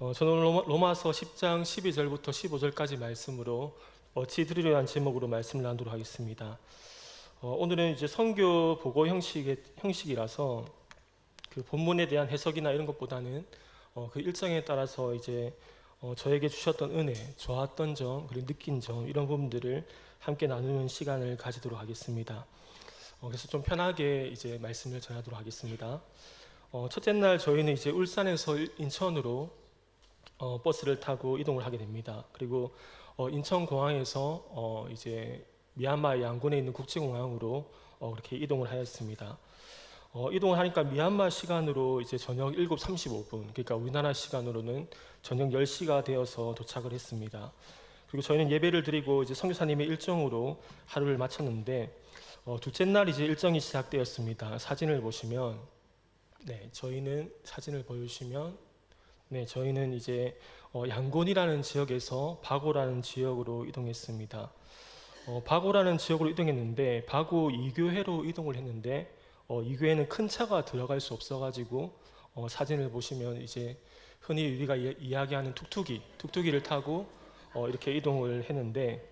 어, 저는 로마, 로마 서 10장 12절부터 15절까지 말씀으로 어찌 드리려는 제목으로 말씀을 나누도록 하겠습니다. 어, 오늘은 이제 선교 보고 형식의 형식이라서 그 본문에 대한 해석이나 이런 것보다는 어, 그 일정에 따라서 이제 어, 저에게 주셨던 은혜, 좋았던 점, 그리고 느낀 점 이런 부분들을 함께 나누는 시간을 가지도록 하겠습니다. 어, 그래서 좀 편하게 이제 말씀을 전하도록 하겠습니다. 어, 첫째 날 저희는 이제 울산에서 인천으로 어, 버스를 타고 이동을 하게 됩니다. 그리고 어, 인천 공항에서 어, 이제 미얀마 양곤에 있는 국제공항으로 어, 그렇게 이동을 하였습니다. 어, 이동을 하니까 미얀마 시간으로 이제 저녁 7시 35분, 그러니까 우리나라 시간으로는 저녁 10시가 되어서 도착을 했습니다. 그리고 저희는 예배를 드리고 이제 선교사님의 일정으로 하루를 마쳤는데 어, 둘째 날 이제 일정이 시작되었습니다. 사진을 보시면 네, 저희는 사진을 보여주시면 네, 저희는 이제 어, 양곤이라는 지역에서 바고라는 지역으로 이동했습니다. 어, 바고라는 지역으로 이동했는데 바고 이교회로 이동을 했는데 어, 이 교회는 큰 차가 들어갈 수 없어가지고 어, 사진을 보시면 이제 흔히 우리가 이, 이야기하는 툭툭이, 툭툭이를 타고 어, 이렇게 이동을 했는데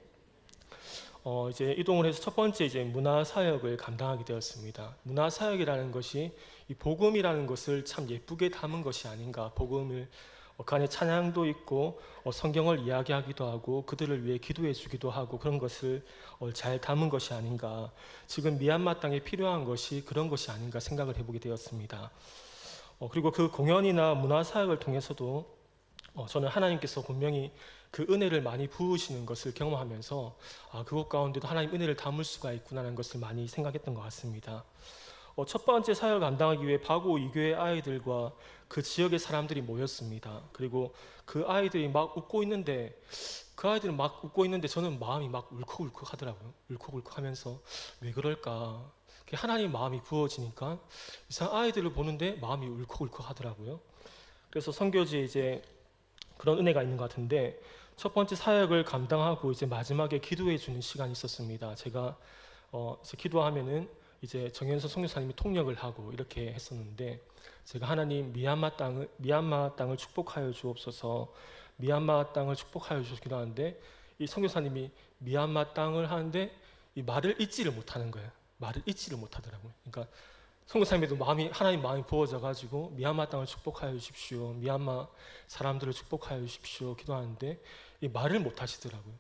어, 이제 이동을 해서 첫 번째 이제 문화 사역을 감당하게 되었습니다. 문화 사역이라는 것이 이 복음이라는 것을 참 예쁘게 담은 것이 아닌가. 복음을 어, 그 안에 찬양도 있고 어, 성경을 이야기하기도 하고 그들을 위해 기도해 주기도 하고 그런 것을 어, 잘 담은 것이 아닌가. 지금 미얀마 땅에 필요한 것이 그런 것이 아닌가 생각을 해보게 되었습니다. 어, 그리고 그 공연이나 문화 사역을 통해서도 어, 저는 하나님께서 분명히 그 은혜를 많이 부으시는 것을 경험하면서 아, 그것 가운데도 하나님 은혜를 담을 수가 있구나라는 것을 많이 생각했던 것 같습니다. 어, 첫 번째 사역을 감당하기 위해 바고 이교의 아이들과 그 지역의 사람들이 모였습니다. 그리고 그 아이들이 막 웃고 있는데 그 아이들은 막 웃고 있는데 저는 마음이 막 울컥울컥 하더라고요. 울컥울컥 하면서 왜 그럴까? 하나님 마음이 부어지니까 이상 아이들을 보는데 마음이 울컥울컥 하더라고요. 그래서 선교지에 이제 그런 은혜가 있는 것 같은데 첫 번째 사역을 감당하고 이제 마지막에 기도해 주는 시간이 있었습니다. 제가 어, 이제 기도하면은 이제 정현서 선교사님이 통역을 하고 이렇게 했었는데 제가 하나님 미얀마 땅을 미얀마 땅을 축복하여 주옵소서 미얀마 땅을 축복하여 주시기도 하는데 이 선교사님이 미얀마 땅을 하는데 이 말을 잊지를 못하는 거예요. 말을 잊지를 못하더라고요. 그러니까 선교사님에도 마음이 하나님 마음이 부어져 가지고 미얀마 땅을 축복하여 주십시오. 미얀마 사람들을 축복하여 주십시오. 기도하는데 이 말을 못 하시더라고요.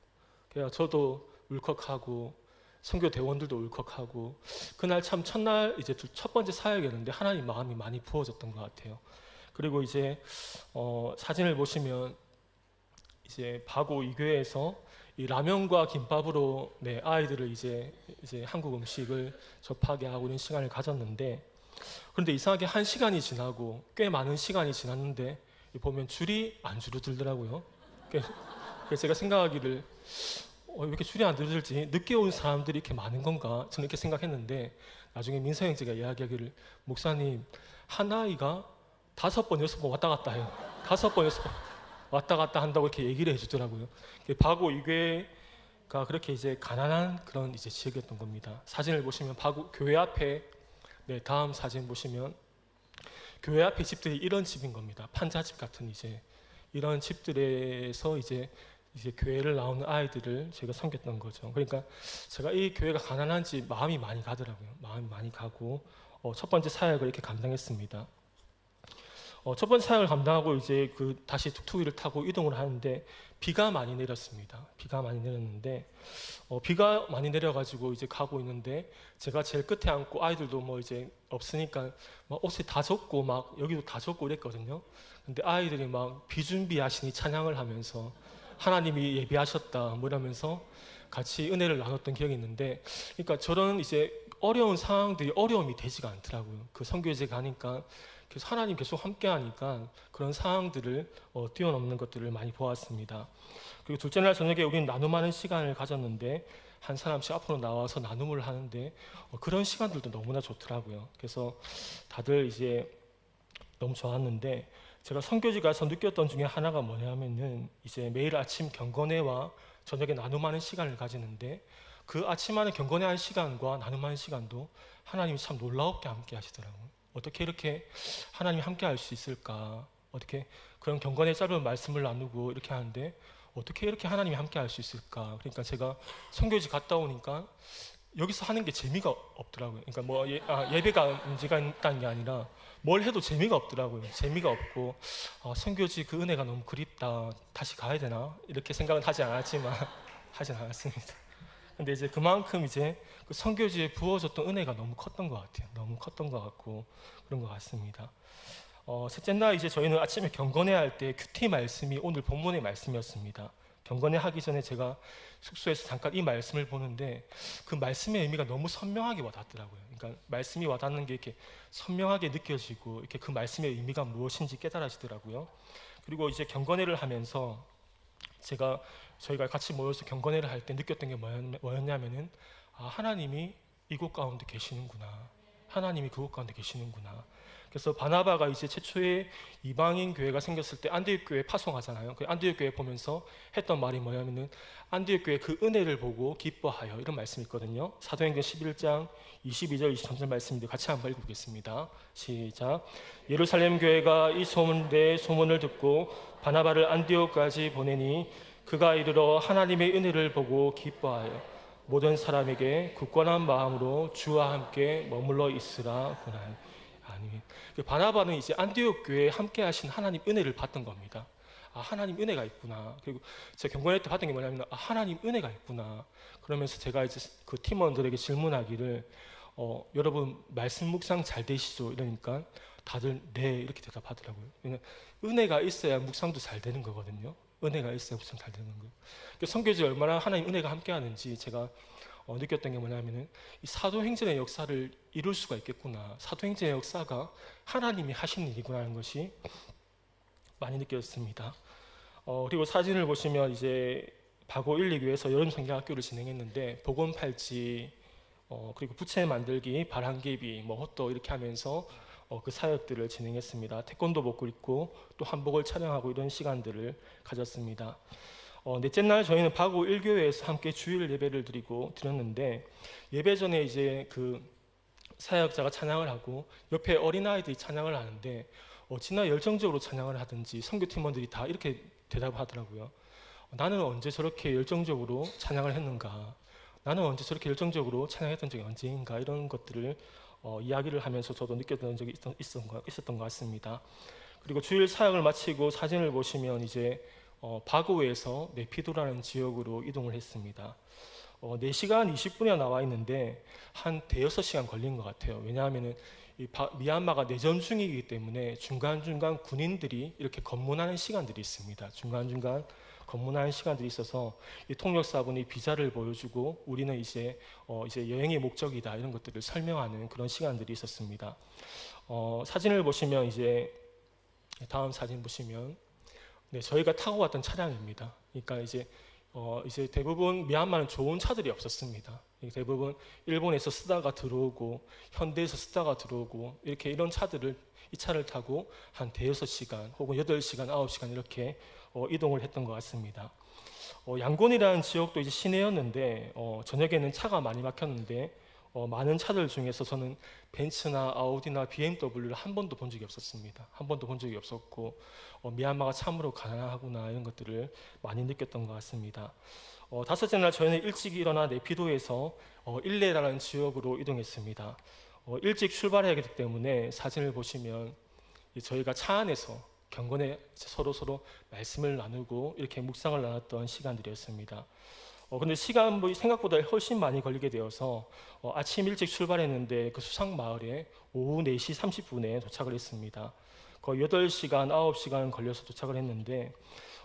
그래서 저도 울컥하고 선교 대원들도 울컥하고 그날 참 첫날 이제 첫 번째 사역이었는데 하나님 마음이 많이 부어졌던 것 같아요. 그리고 이제 어, 사진을 보시면 이제 바고 이 교회에서 이 라면과 김밥으로 네, 아이들을 이제 이제 한국 음식을 접하게 하고 있는 시간을 가졌는데 그런데 이상하게 한 시간이 지나고 꽤 많은 시간이 지났는데 보면 줄이 안 줄어들더라고요. 그래서 제가 생각하기를 어, 왜 이렇게 줄이 안 늘어들지? 늦게 온 사람들이 이렇게 많은 건가? 저는 이렇게 생각했는데 나중에 민서 형제가 이야기하기를 목사님 한 아이가 다섯 번 여섯 번 왔다 갔다 해요. 다섯 번 여섯 번 왔다 갔다 한다고 이렇게 얘기를 해주더라고요. 바고 이교회가 그렇게 이제 가난한 그런 이제 지역이었던 겁니다. 사진을 보시면 바고 교회 앞에 네 다음 사진 보시면 교회 앞에 집들이 이런 집인 겁니다. 판자집 같은 이제 이런 집들에서 이제 이제 교회를 나오는 아이들을 제가 섬겼던 거죠. 그러니까 제가 이 교회가 가난한지 마음이 많이 가더라고요. 마음이 많이 가고 어, 첫 번째 사역을 이렇게 감당했습니다. 어, 첫 번째 사역을 감당하고 이제 그 다시 툭툭이를 타고 이동을 하는데 비가 많이 내렸습니다. 비가 많이 내렸는데 어, 비가 많이 내려가지고 이제 가고 있는데 제가 제일 끝에 앉고 아이들도 뭐 이제 없으니까 막 옷에 다 젖고 막 여기도 다 젖고 이랬거든요. 근데 아이들이 막 비준비하시니 찬양을 하면서 하나님이 예비하셨다 뭐 이러면서 같이 은혜를 나눴던 기억이 있는데 그러니까 저런 이제 어려운 상황들이 어려움이 되지가 않더라고요. 그 선교제 가니까 계속 하나님 계속 함께 하니까 그런 상황들을 어, 뛰어넘는 것들을 많이 보았습니다. 그리고 둘째 날 저녁에 우리는 나눔하는 시간을 가졌는데 한 사람씩 앞으로 나와서 나눔을 하는데 어, 그런 시간들도 너무나 좋더라고요. 그래서 다들 이제 너무 좋았는데 제가 선교지 가서 느꼈던 중에 하나가 뭐냐면은 이제 매일 아침 경건회와 저녁에 나눔하는 시간을 가지는데 그 아침하는 경건회하는 시간과 나눔하는 시간도 하나님이 참 놀라웠게 함께 하시더라고요. 어떻게 이렇게 하나님이 함께 할 수 있을까? 어떻게 그런 경건의 짧은 말씀을 나누고 이렇게 하는데 어떻게 이렇게 하나님이 함께 할 수 있을까? 그러니까 제가 선교지 갔다 오니까 여기서 하는 게 재미가 없더라고요. 그러니까 뭐 예, 아, 예배가 문제가 있다는 게 아니라 뭘 해도 재미가 없더라고요. 재미가 없고 아, 선교지 그 은혜가 너무 그립다. 다시 가야 되나 이렇게 생각은 하지 않았지만 하진 않았습니다. 근데 이제 그만큼 이제 그 선교지에 부어졌던 은혜가 너무 컸던 것 같아요. 너무 컸던 것 같고 그런 것 같습니다. 어, 셋째 날 이제 저희는 아침에 경건회 할 때 큐티 말씀이 오늘 본문의 말씀이었습니다. 경건회 하기 전에 제가 숙소에서 잠깐 이 말씀을 보는데 그 말씀의 의미가 너무 선명하게 와닿더라고요. 그러니까 말씀이 와닿는 게 이렇게 선명하게 느껴지고 이렇게 그 말씀의 의미가 무엇인지 깨달아지더라고요. 그리고 이제 경건회를 하면서 제가 저희가 같이 모여서 경건회를 할 때 느꼈던 게 뭐였- 뭐였냐면은 아, 하나님이 이곳 가운데 계시는구나. 하나님이 그곳 가운데 계시는구나. 그래서 바나바가 이제 최초의 이방인 교회가 생겼을 때 안디옥 교회 파송하잖아요. 그 안디옥 교회 보면서 했던 말이 뭐냐면은 안디옥 교회 그 은혜를 보고 기뻐하여 이런 말씀이 있거든요. 사도행전 11장 22절 23절 말씀인데 같이 한번 읽어보겠습니다. 시작. 예루살렘 교회가 이 소문대 소문을 듣고 바나바를 안디옥까지 보내니 그가 이르러 하나님의 은혜를 보고 기뻐하여 모든 사람에게 굳건한 마음으로 주와 함께 머물러 있으라 구나. 아니, 그 바나바는 이제 안디옥 교회에 함께 하신 하나님 은혜를 받던 겁니다. 아, 하나님 은혜가 있구나. 그리고 제가 경건회 때 받은 게 뭐냐면 아, 하나님 은혜가 있구나. 그러면서 제가 이제 그 팀원들에게 질문하기를 어, 여러분 말씀 묵상 잘 되시죠? 이러니까 다들 네 이렇게 대답하더라고요. 왜냐 은혜가 있어야 묵상도 잘 되는 거거든요. 은혜가 있어야 묵상 잘 되는 거. 그 성교지 얼마나 하나님 은혜가 함께하는지 제가 어, 느꼈던 게 뭐냐면은 이 사도행전의 역사를 이룰 수가 있겠구나. 사도행전의 역사가 하나님이 하신 일이구나 하는 것이 많이 느꼈습니다. 어, 그리고 사진을 보시면 이제 바고 1, 2교에서 여름 성경학교를 진행했는데 복원 팔찌 어, 그리고 부채 만들기, 바람개비, 뭐 헛도 이렇게 하면서 어, 그 사역들을 진행했습니다. 태권도 복을 입고 또 한복을 촬영하고 이런 시간들을 가졌습니다. 어, 넷째 날 저희는 바고 1교회에서 함께 주일 예배를 드리고 드렸는데 예배 전에 이제 그 사역자가 찬양을 하고 옆에 어린아이들이 찬양을 하는데 어찌나 열정적으로 찬양을 하든지 선교팀원들이 다 이렇게 대답하더라고요. 나는 언제 저렇게 열정적으로 찬양을 했는가? 나는 언제 저렇게 열정적으로 찬양했던 적이 언제인가? 이런 것들을 어, 이야기를 하면서 저도 느꼈던 적이 있었, 있었던, 것, 같습니다. 그리고 주일 사역을 마치고 사진을 보시면 이제 어, 바고에서 네피도라는 지역으로 이동을 했습니다. 어, 4시간 20분이나 나와 있는데 한 대여섯 시간 걸린 것 같아요. 바- 미얀마가 내전 중이기 때문에 중간중간 군인들이 이렇게 검문하는 시간들이 있습니다. 중간중간 검문하는 시간들이 있어서 이 통역사분이 비자를 보여주고 우리는 이제 어, 이제 여행의 목적이다 이런 것들을 설명하는 그런 시간들이 있었습니다. 어, 사진을 보시면 이제 다음 사진 보시면 네, 저희가 타고 왔던 차량입니다. 그러니까 이제 어, 이제 대부분 미얀마는 좋은 차들이 없었습니다. 이 대부분 일본에서 쓰다가 들어오고 현대에서 쓰다가 들어오고 이렇게 이런 차들을 이 차를 타고 한 대여섯 시간 혹은 여덟 시간 아홉 시간 이렇게 어, 이동을 했던 것 같습니다. 어, 양곤이라는 지역도 이제 시내였는데 어, 저녁에는 차가 많이 막혔는데 어, 많은 차들 중에서 저는 벤츠나 아우디나 BMW를 한 번도 본 적이 없었습니다. 한 번도 본 적이 없었고 어, 미얀마가 참으로 가난하구나 이런 것들을 많이 느꼈던 것 같습니다. 어, 다섯째 날 저희는 일찍 일어나 네피도에서 어, 일레라는 지역으로 이동했습니다. 어, 일찍 출발해야 하기 때문에 사진을 보시면 이 저희가 차 안에서 경건에 서로 서로 말씀을 나누고 이렇게 묵상을 나눴던 시간들이었습니다. 어, 근데 시간 뭐 생각보다 훨씬 많이 걸리게 되어서 어, 아침 일찍 출발했는데 그 수상 마을에 오후 4시 30분에 도착을 했습니다. 거의 8시간, 9시간 걸려서 도착을 했는데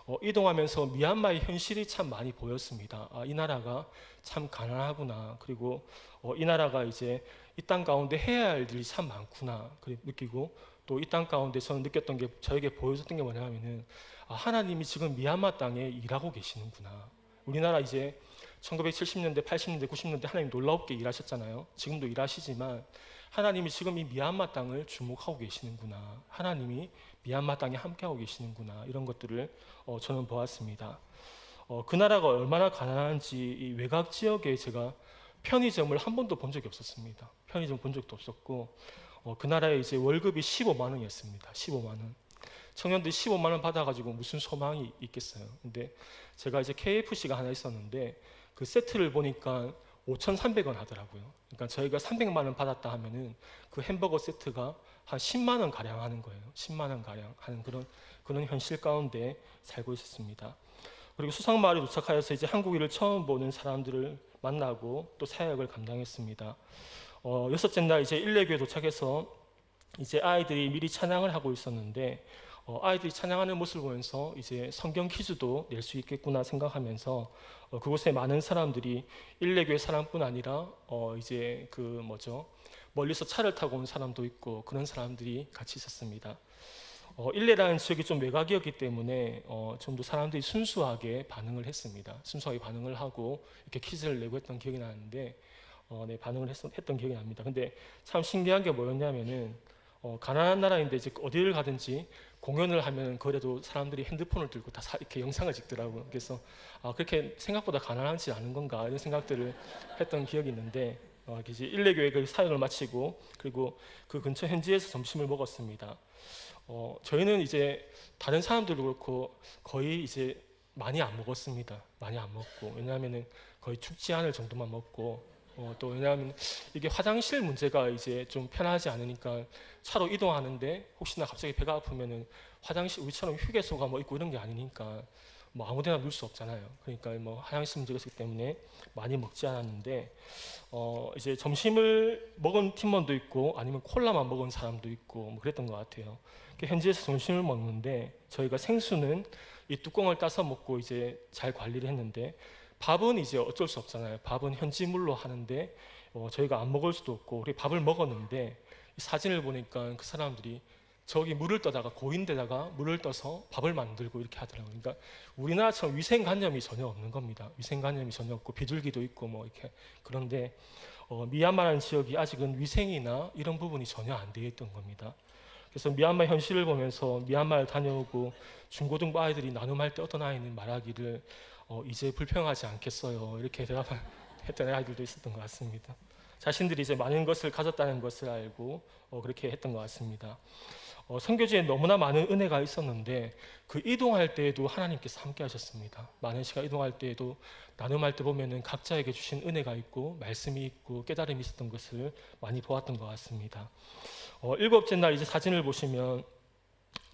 어, 이동하면서 미얀마의 현실이 참 많이 보였습니다. 아, 이 나라가 참 가난하구나. 그리고 어, 이 나라가 이제 이 땅 가운데 해야 할 일이 참 많구나. 그렇게 느끼고 또 이 땅 가운데 저는 느꼈던 게 저에게 보여줬던 게 뭐냐면은 아, 하나님이 지금 미얀마 땅에 일하고 계시는구나. 우리나라 이제 1970년대, 80년대, 90년대 하나님 놀랍게 일하셨잖아요. 지금도 일하시지만 하나님이 지금 이 미얀마 땅을 주목하고 계시는구나. 하나님이 미얀마 땅에 함께하고 계시는구나. 이런 것들을 어, 저는 보았습니다. 어, 그 나라가 얼마나 가난한지 이 외곽 지역에 제가 편의점을 한 번도 본 적이 없었습니다. 편의점 본 적도 없었고 어, 그 나라에 이제 월급이 15만 원이었습니다. 15만 원. 청년들이 15만 원 받아가지고 무슨 소망이 있겠어요. 근데 제가 이제 KFC가 하나 있었는데 그 세트를 보니까 5,300원 하더라고요. 그러니까 저희가 300만 원 받았다 하면은 그 햄버거 세트가 한 10만 원 가량 하는 거예요. 10만 원 가량 하는 그런 그런 현실 가운데 살고 있었습니다. 그리고 수상 마을에 도착하여서 이제 한국인을 처음 보는 사람들을 만나고 또 사역을 감당했습니다. 어, 여섯째 날 이제 일레교에 도착해서 이제 아이들이 미리 찬양을 하고 있었는데 어, 아이들이 찬양하는 모습을 보면서 이제 성경 퀴즈도 낼 수 있겠구나 생각하면서 어, 그곳에 많은 사람들이 일레교의 사람뿐 아니라 어, 이제 그 뭐죠 멀리서 차를 타고 온 사람도 있고 그런 사람들이 같이 있었습니다. 어, 일레라는 지역이 좀 외곽이었기 때문에 어, 좀 더 사람들이 순수하게 반응을 했습니다. 순수하게 반응을 하고 이렇게 퀴즈를 내고 했던 기억이 나는데 어, 네, 반응을 했, 했던 기억이 납니다. 근데 참 신기한 게 뭐였냐면은 어, 가난한 나라인데 이제 어디를 가든지 공연을 하면 그래도 사람들이 핸드폰을 들고 다 사- 이렇게 영상을 찍더라고요. 그래서 아, 그렇게 생각보다 가난하지 않은 건가 이런 생각들을 했던 기억이 있는데 어, 이제 일레교회 그 사역을 마치고 그리고 그 근처 현지에서 점심을 먹었습니다. 어, 저희는 이제 다른 사람들도 그렇고 거의 이제 많이 안 먹었습니다. 많이 안 먹고 왜냐하면은 거의 죽지 않을 정도만 먹고 어, 또 왜냐하면 이게 화장실 문제가 이제 좀 편하지 않으니까 차로 이동하는데 혹시나 갑자기 배가 아프면은 화장실 우리처럼 휴게소가 뭐 있고 이런 게 아니니까 뭐 아무데나 누울 수 없잖아요. 그러니까 뭐 화장실 문제가 있기 때문에 많이 먹지 않았는데 어 이제 점심을 먹은 팀원도 있고 아니면 콜라만 먹은 사람도 있고 뭐 그랬던 것 같아요. 그 현지에서 점심을 먹는데 저희가 생수는 이 뚜껑을 따서 먹고 이제 잘 관리를 했는데 밥은 이제 어쩔 수 없잖아요. 밥은 현지물로 하는데 어, 저희가 안 먹을 수도 없고 우리 밥을 먹었는데 이 사진을 보니까 그 사람들이 저기 물을 떠다가 고인데다가 물을 떠서 밥을 만들고 이렇게 하더라고요. 그러니까 우리나라처럼 위생관념이 전혀 없는 겁니다. 위생관념이 전혀 없고 비둘기도 있고 뭐 이렇게 그런데 어, 미얀마라는 지역이 아직은 위생이나 이런 부분이 전혀 안 되어 있던 겁니다. 그래서 미얀마 현실을 보면서 미얀마를 다녀오고 중고등부 아이들이 나눔할 때 어떤 아이는 말하기를 어, 이제 불평하지 않겠어요 이렇게 대답했던 아이들도 있었던 것 같습니다. 자신들이 이제 많은 것을 가졌다는 것을 알고 어, 그렇게 했던 것 같습니다. 어, 선교지에 너무나 많은 은혜가 있었는데 그 이동할 때에도 하나님께서 함께 하셨습니다. 많은 시간 이동할 때에도 나눔할 때 보면은 각자에게 주신 은혜가 있고 말씀이 있고 깨달음이 있었던 것을 많이 보았던 것 같습니다. 어, 일곱째 날 이제 사진을 보시면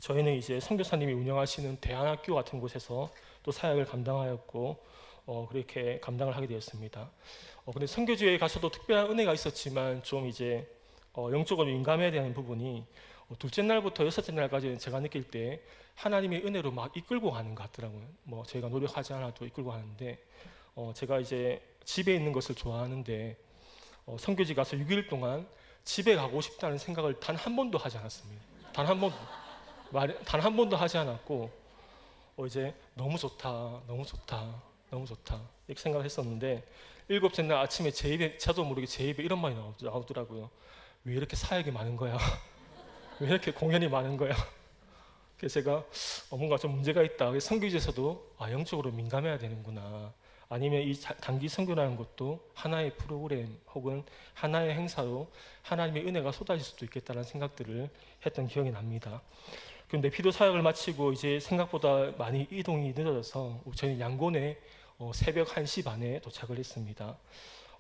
저희는 이제 선교사님이 운영하시는 대안학교 같은 곳에서 또 사역을 감당하였고 어, 그렇게 감당을 하게 되었습니다. 어, 근데 선교지에 가서도 특별한 은혜가 있었지만 좀 이제 어, 영적으로 민감해야 되는 부분이 어, 둘째 날부터 여섯째 날까지는 제가 느낄 때 하나님의 은혜로 막 이끌고 가는 것 같더라고요. 뭐 저희가 노력하지 않아도 이끌고 가는데 어, 제가 이제 집에 있는 것을 좋아하는데 어, 선교지 가서 6일 동안 집에 가고 싶다는 생각을 단 한 번도 하지 않았습니다. 단 한 번도 단 한 번도 하지 않았고 어, 이제 너무 좋다, 너무 좋다, 너무 좋다 이렇게 생각을 했었는데 일곱째 날 아침에 제 입에 저도 모르게 제 입에 이런 말이 나오더- 나오더라고요. 왜 이렇게 사역이 많은 거야? 왜 이렇게 공연이 많은 거야? 그래서 제가 어, 뭔가 좀 문제가 있다. 선교지에서도 아, 영적으로 민감해야 되는구나. 아니면 이 자- 단기 선교라는 것도 하나의 프로그램 혹은 하나의 행사로 하나님의 은혜가 쏟아질 수도 있겠다는 생각들을 했던 기억이 납니다. 그런데 피도 사역을 마치고 이제 생각보다 많이 이동이 늦어져서 저희는 양곤에 어, 새벽 1시 반에 도착을 했습니다.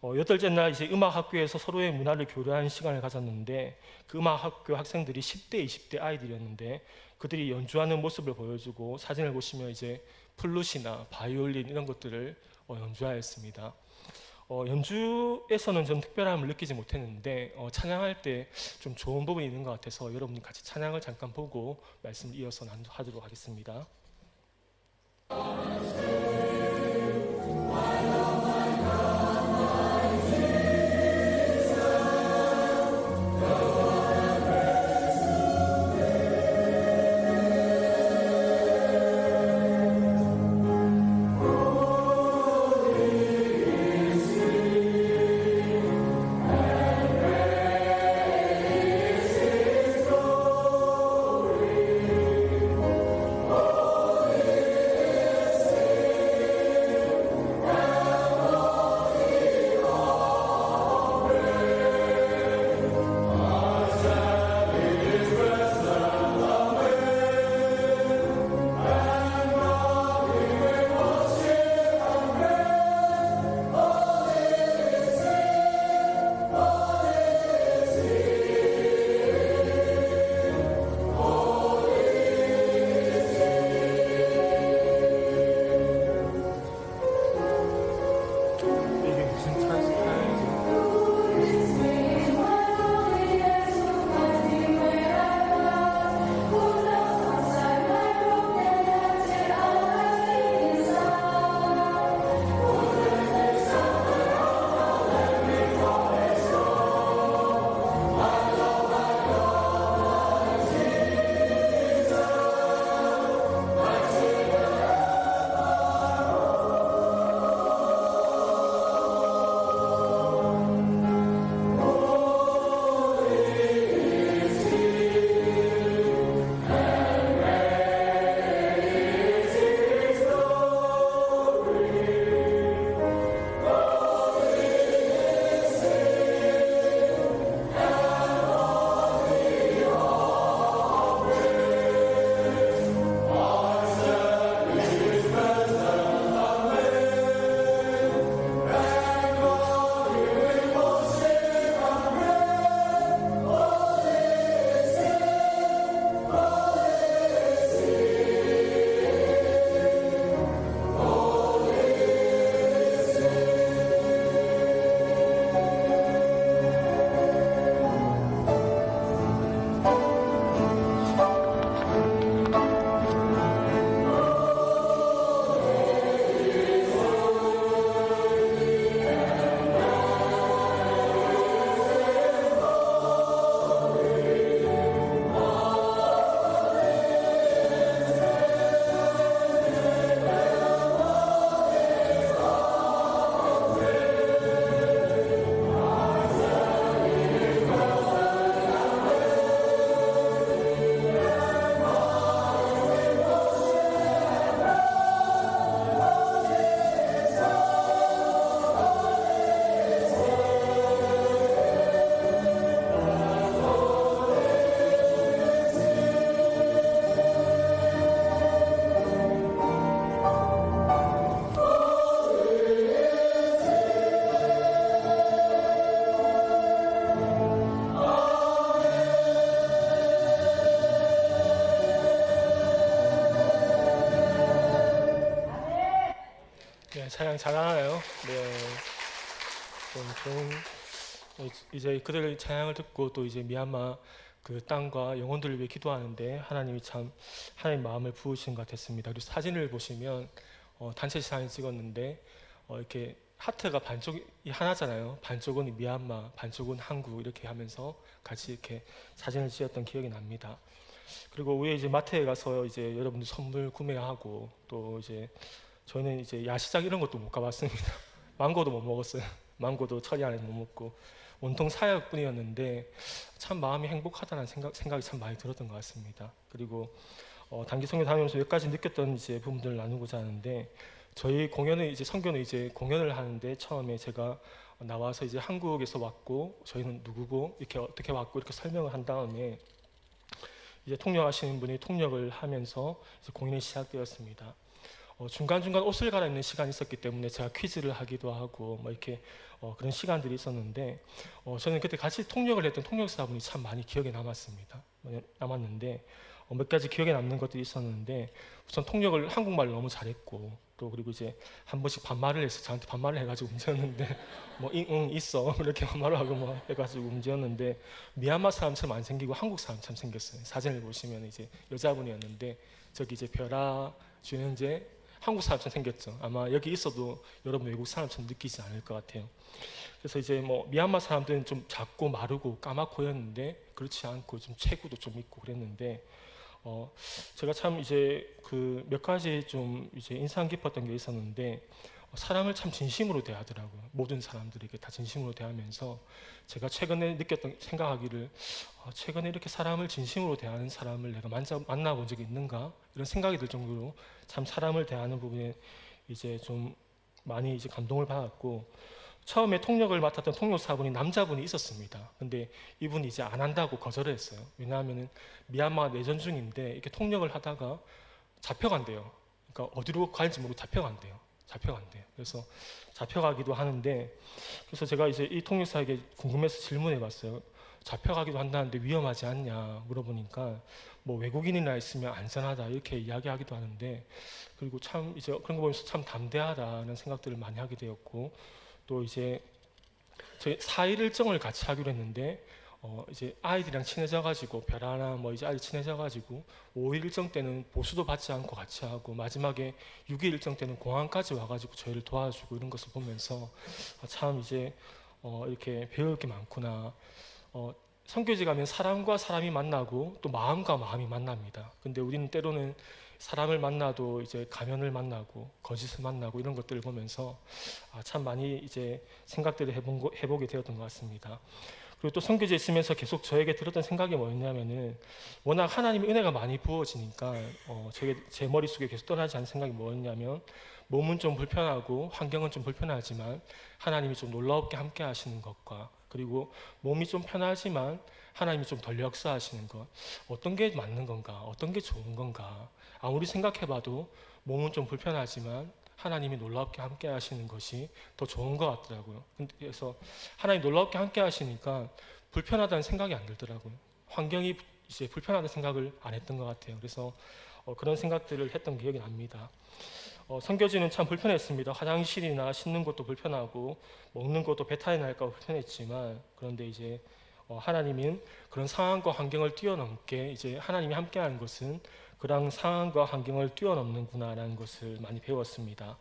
어, 여덟째 날 이제 음악 학교에서 서로의 문화를 교류하는 시간을 가졌는데 그 음악 학교 학생들이 10대, 20대 아이들이었는데 그들이 연주하는 모습을 보여주고 사진을 보시면 이제 플룻이나 바이올린 이런 것들을 어, 연주하였습니다. 어, 연주에서는 좀 특별함을 느끼지 못했는데 어, 찬양할 때 좀 좋은 부분이 있는 것 같아서 여러분이 같이 찬양을 잠깐 보고 말씀을 이어서 나누도록 하겠습니다. 잘하나요? 네. 좀 좋은 어, 이제 그들 찬양을 듣고 또 이제 미얀마 그 땅과 영혼들을 위해 기도하는데 하나님이 참 하나님 마음을 부으신 것 같았습니다. 그리고 사진을 보시면 어, 단체 사진 찍었는데 어, 이렇게 하트가 반쪽이 하나잖아요. 반쪽은 미얀마, 반쪽은 한국 이렇게 하면서 같이 이렇게 사진을 찍었던 기억이 납니다. 그리고 위에 이제 마트에 가서 이제 여러분들 선물 구매하고 또 이제 저희는 이제 야시장 이런 것도 못 가봤습니다. 망고도 못 먹었어요. 망고도 철이 안에 못 먹고 온통 사약뿐이었는데 참 마음이 행복하다는 생각, 생각이 참 많이 들었던 것 같습니다. 그리고 어, 단기 성교 다니면서 몇 가지 느꼈던 이제 부분들을 나누고자 하는데 저희 공연을 이제 성교는 이제 공연을 하는데 처음에 제가 나와서 이제 한국에서 왔고 저희는 누구고 이렇게 어떻게 왔고 이렇게 설명을 한 다음에 이제 통역하시는 분이 통역을 하면서 공연이 시작되었습니다. 어, 중간중간 옷을 갈아입는 시간이 있었기 때문에 제가 퀴즈를 하기도 하고 뭐 이렇게 어, 그런 시간들이 있었는데 어, 저는 그때 같이 통역을 했던 통역사분이 참 많이 기억에 남았습니다. 뭐, 남았는데 어, 몇 가지 기억에 남는 것들이 있었는데 우선 통역을 한국말을 너무 잘했고 또 그리고 이제 한 번씩 반말을 해서 저한테 반말을 해가지고 움직였는데 뭐응 있어 이렇게 반말을 하고 뭐 해가지고 움직였는데 미얀마 사람처럼 안 생기고 한국 사람처럼 생겼어요. 사진을 보시면 이제 여자분이었는데 저기 이제 벼라 주현재 한국 사람처럼 생겼죠. 아마 여기 있어도 여러분 외국 사람처럼 느끼지 않을 것 같아요. 그래서 이제 뭐 미얀마 사람들은 좀 작고 마르고 까맣고였는데 그렇지 않고 좀 체구도 좀 있고 그랬는데 어 제가 참 이제 그 몇 가지 좀 이제 인상 깊었던 게 있었는데 어, 사람을 참 진심으로 대하더라고요. 모든 사람들에게 다 진심으로 대하면서 제가 최근에 느꼈던 생각하기를 어, 최근에 이렇게 사람을 진심으로 대하는 사람을 내가 만져, 만나본 적이 있는가 이런 생각이 들 정도로 참 사람을 대하는 부분에 이제 좀 많이 이제 감동을 받았고 처음에 통역을 맡았던 통역사분이 남자분이 있었습니다. 근데 이분이 이제 안 한다고 거절을 했어요. 왜냐하면은 미얀마 내전 중인데 이렇게 통역을 하다가 잡혀간대요. 그러니까 어디로 갈지 모르고 잡혀간대요. 잡혀간대요. 그래서 잡혀가기도 하는데 그래서 제가 이제 이 통역사에게 궁금해서 질문해 봤어요. 잡혀가기도 한다는데 위험하지 않냐 물어보니까 뭐 외국인이나 있으면 안전하다 이렇게 이야기하기도 하는데 그리고 참 이제 그런 거 보면서 참 담대하다는 생각들을 많이 하게 되었고 또 이제 저희 4일 일정을 같이 하기로 했는데 어 이제 아이들이랑 친해져가지고 별하나 뭐 이제 아이 친해져가지고 5일 일정 때는 보수도 받지 않고 같이 하고 마지막에 6일 일정 때는 공항까지 와가지고 저희를 도와주고 이런 것을 보면서 아, 참 이제 어 이렇게 배울 게 많구나. 어 선교지 가면 사람과 사람이 만나고 또 마음과 마음이 만납니다. 근데 우리는 때로는 사람을 만나도 이제 가면을 만나고 거짓을 만나고 이런 것들을 보면서 아, 참 많이 이제 생각들을 해본 거, 해보게 되었던 것 같습니다. 그리고 또 선교지에 있으면서 계속 저에게 들었던 생각이 뭐였냐면은 워낙 하나님의 은혜가 많이 부어지니까 어, 제, 제 머릿속에 계속 떠나지 않는 생각이 뭐였냐면 몸은 좀 불편하고 환경은 좀 불편하지만 하나님이 좀 놀라웠게 함께 하시는 것과 그리고 몸이 좀 편하지만 하나님이 좀 덜 역사하시는 것 어떤 게 맞는 건가 어떤 게 좋은 건가. 아무리 생각해봐도 몸은 좀 불편하지만 하나님이 놀랍게 함께 하시는 것이 더 좋은 것 같더라고요. 그래서 하나님 놀랍게 함께 하시니까 불편하다는 생각이 안 들더라고요. 환경이 이제 불편하다는 생각을 안 했던 것 같아요. 그래서 어, 그런 생각들을 했던 기억이 납니다. 어, 선교지는 참 불편했습니다. 화장실이나 씻는 것도 불편하고 먹는 것도 배탈이 날까 불편했지만 그런데 이제 어, 하나님은 그런 상황과 환경을 뛰어넘게 이제 하나님이 함께하는 것은 그런 상황과 환경을 뛰어넘는구나라는 것을 많이 배웠습니다.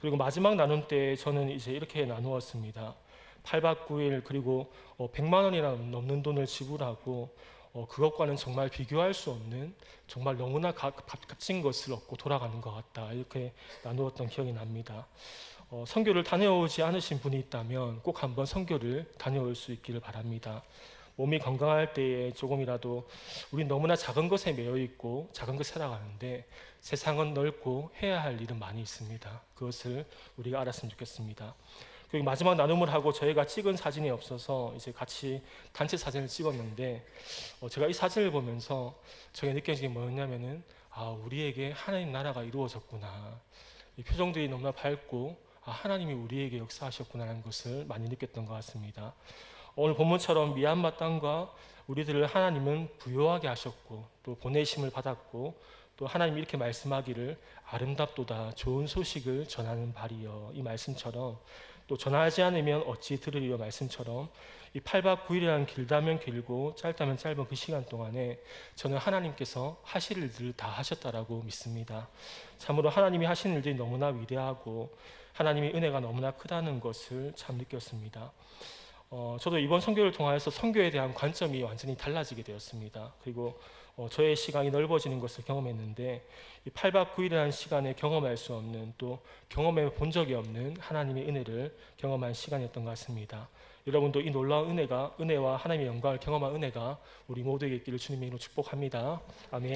그리고 마지막 나눔 때 저는 이제 이렇게 나누었습니다. 8박 9일 그리고 어, 100만 원이나 넘는 돈을 지불하고 어, 그것과는 정말 비교할 수 없는 정말 너무나 가, 값진 것을 얻고 돌아가는 것 같다 이렇게 나누었던 기억이 납니다. 어, 선교를 다녀오지 않으신 분이 있다면 꼭 한번 선교를 다녀올 수 있기를 바랍니다. 몸이 건강할 때에 조금이라도 우리 너무나 작은 것에 매여 있고 작은 것 살아가는데 세상은 넓고 해야 할 일은 많이 있습니다. 그것을 우리가 알았으면 좋겠습니다. 그리고 마지막 나눔을 하고 저희가 찍은 사진이 없어서 이제 같이 단체 사진을 찍었는데 어, 제가 이 사진을 보면서 저게 느껴진 게 뭐였냐면은 아 우리에게 하나님 나라가 이루어졌구나 이 표정들이 너무나 밝고 아, 하나님이 우리에게 역사하셨구나라는 것을 많이 느꼈던 것 같습니다. 오늘 본문처럼 미얀마 땅과 우리들을 하나님은 부요하게 하셨고 또 보내심을 받았고 또 하나님 이렇게 말씀하기를 아름답도다 좋은 소식을 전하는 발이여 이 말씀처럼 또 전하지 않으면 어찌 들으리요 말씀처럼 이 8박 9일이라는 길다면 길고 짧다면 짧은 그 시간 동안에 저는 하나님께서 하실 일들을 다 하셨다라고 믿습니다. 참으로 하나님이 하신 일들이 너무나 위대하고 하나님의 은혜가 너무나 크다는 것을 참 느꼈습니다. 어, 저도 이번 선교를 통하여서 선교에 대한 관점이 완전히 달라지게 되었습니다. 그리고 어, 저의 시간이 넓어지는 것을 경험했는데 이 8박 9일이라는 시간에 경험할 수 없는 또 경험해 본 적이 없는 하나님의 은혜를 경험한 시간이었던 것 같습니다. 여러분도 이 놀라운 은혜가 은혜와 하나님의 영광을 경험한 은혜가 우리 모두에게 있기를 주님의 이름으로 축복합니다. 아멘.